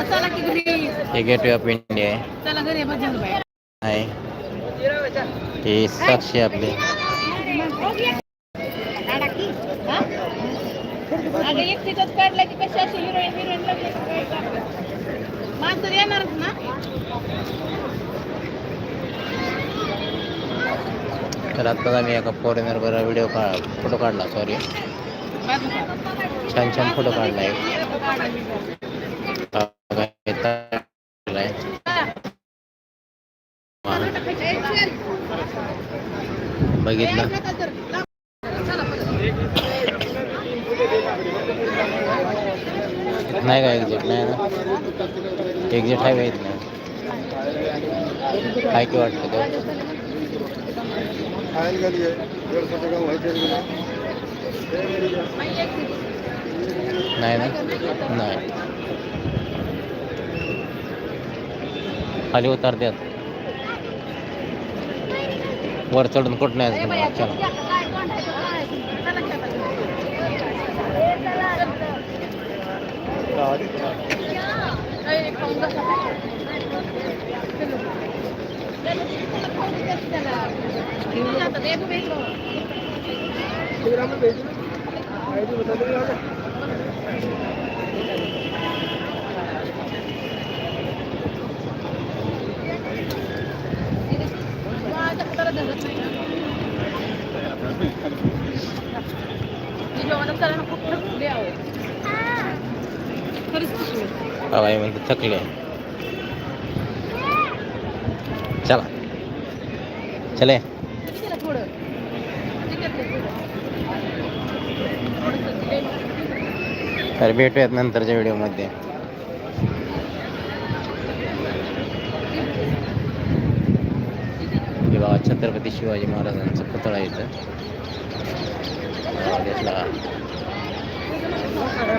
हे gateway of India आहे आहे हे साक्षी आपली. माणसं येणारच ना? तर आत्ताच आम्ही एका फॉरेनर बरोबर व्हिडिओ का फोटो काढला सॉरी छान छान फोटो काढला एक बघितलं. नाही का एक्झिट नाही ना? एक्झिट आहे माहीत नाही काय की वाटतं का? नाही ना? नाही. खाली उतार द्यात. वर चढून कुठं नाही तुम्हाला चला हवाई म्हणते थकले. चला. चले. तर भेटूयात नंतरच्या व्हिडिओमध्ये हे बघा छत्रपती शिवाजी महाराजांचा पुतळा आहे इथं. दिसला का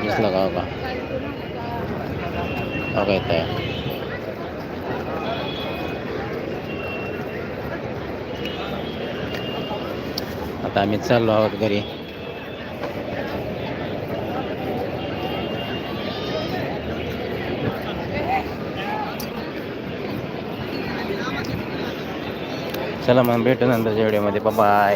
दिसला का बघा बघा इथं आहे. आता आम्ही चाललो आहोत घरी. चला मग भेटू नंतरच्या व्हिडिओमध्ये बाय